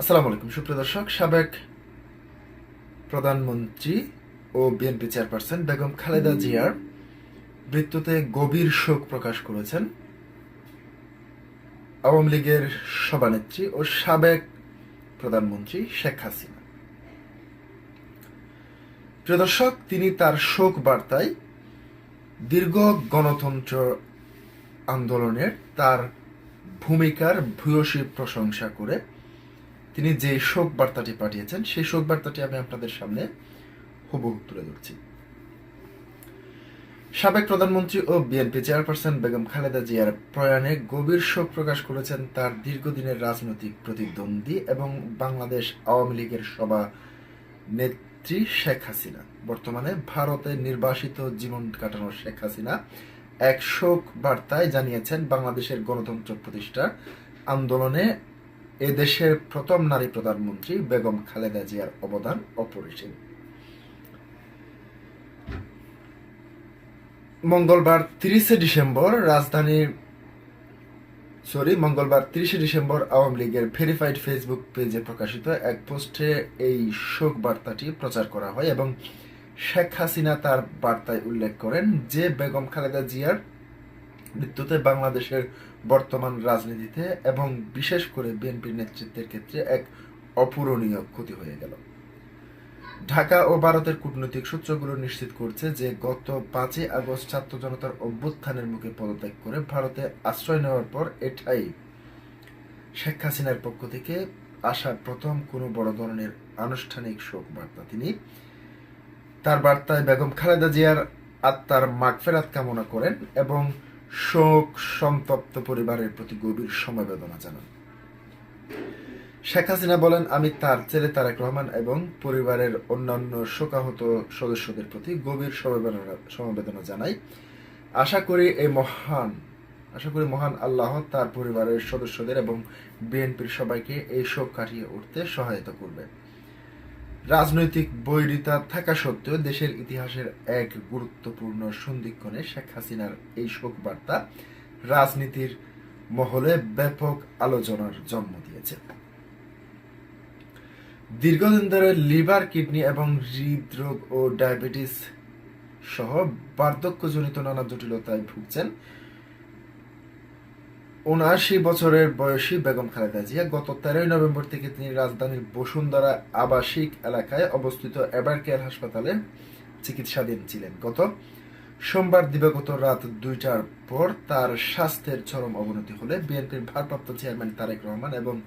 আসসালামু আলাইকুম সুপ্রিয় দর্শক। সাবেক প্রধানমন্ত্রী ও বিএনপি চেয়ারপারসন বেগম খালেদা জিয়ার মৃত্যুতে গভীর শোক প্রকাশ করেছেন আওয়ামী লীগের সভানেত্রী ও সাবেক প্রধানমন্ত্রী শেখ হাসিনা। প্রিয় দর্শক তিনি তার শোক বার্তায় দীর্ঘ গণতন্ত্র আন্দোলনের তার ভূমিকার ভূয়সী প্রশংসা করে তিনি যে শোক বার্তাটি পাঠিয়েছেন, সেই শোক বার্তাটি আমি আপনাদের সামনে হুবহু তুলে ধরছি। সাবেক প্রধানমন্ত্রী ও বিএনপি চেয়ারপারসন বেগম খালেদা জিয়ার প্রয়াণে গভীর শোক প্রকাশ করেছেন তার দীর্ঘদিনের রাজনৈতিক প্রতিদ্বন্দ্বী এবং বাংলাদেশ আওয়ামী লীগের সভা নেত্রী শেখ হাসিনা। বর্তমানে ভারতে নির্বাসিত জীবন কাটানো শেখ হাসিনা এক শোক বার্তায় জানিয়েছেন, বাংলাদেশের গণতন্ত্র প্রতিষ্ঠা আন্দোলনে এ দেশের প্রথম নারী প্রধানমন্ত্রী বেগম খালেদা জিয়ার অবদান অপরিসীম। মঙ্গলবার তিরিশে ডিসেম্বর রাজধানীর সরি, মঙ্গলবার তিরিশে ডিসেম্বর আওয়ামী লীগের ভেরিফাইড ফেসবুক পেজে প্রকাশিত এক পোস্টে এই শোক বার্তাটি প্রচার করা হয় এবং শেখ হাসিনা তার বার্তায় উল্লেখ করেন যে বেগম খালেদা জিয়ার মৃত্যুতে বাংলাদেশের বর্তমান রাজনীতিতে এবং বিশেষ করে বিএনপির নেতৃত্বের ক্ষেত্রে এক অপূরণীয় ক্ষতি হয়ে গেল। ঢাকা ও ভারতের কূটনৈতিক সূত্রগুলো নিশ্চিত করছে যে গত পাঁচই আগস্ট ছাত্র জনতার অভ্যুত্থানের মুখে পদত্যাগ করে ভারতে আশ্রয় নেওয়ার পর এটাই শেখ হাসিনার পক্ষ থেকে আসা প্রথম কোনো বড় ধরনের আনুষ্ঠানিক শোক বার্তা তিনি তার বার্তায় বেগম খালেদা জিয়ার আত্মার মাগফেরাত কামনা করেন এবং শোক সন্তপ্ত পরিবারের প্রতি গভীর সমবেদনা জানান। শেখ হাসিনা বলেন, আমি তার ছেলে তারেক রহমান এবং পরিবারের অন্যান্য শোকাহত সদস্যদের প্রতি গভীর সমবেদনা সমবেদনা জানাই। আশা করি এই মহান, আশা করি মহান আল্লাহ তার পরিবারের সদস্যদের এবং বিএনপির সবাইকে এই শোক কাটিয়ে উঠতে সহায়তা করবে। রাজনৈতিক বৈরিতা থাকা সত্ত্বেও দেশের ইতিহাসের এক গুরুত্বপূর্ণ সন্ধিক্ষণে শেখ হাসিনার এই শোক বার্তা রাজনীতির মহলে ব্যাপক আলোচনার জন্ম দিয়েছে। দীর্ঘদিন ধরে লিভার, কিডনি এবং হৃদরোগ ও ডায়াবেটিস সহ বার্ধক্যজনিত নানা জটিলতায় ভুগছেন উনআশি বছরের বয়সী বেগম খালেদা জিয়া গত তেরোই নভেম্বর থেকে তিনি রাজধানীর বসুন্ধরা আবাসিক এলাকায় অবস্থিত এবার কেয়ার হাসপাতালে চিকিৎসাধীন ছিলেন। গত সোমবার দিবাগত রাত দুইটার পর তার স্বাস্থ্যের চরম অবনতি হলে বিএনপির ভারপ্রাপ্ত চেয়ারম্যান তারেক রহমান এবং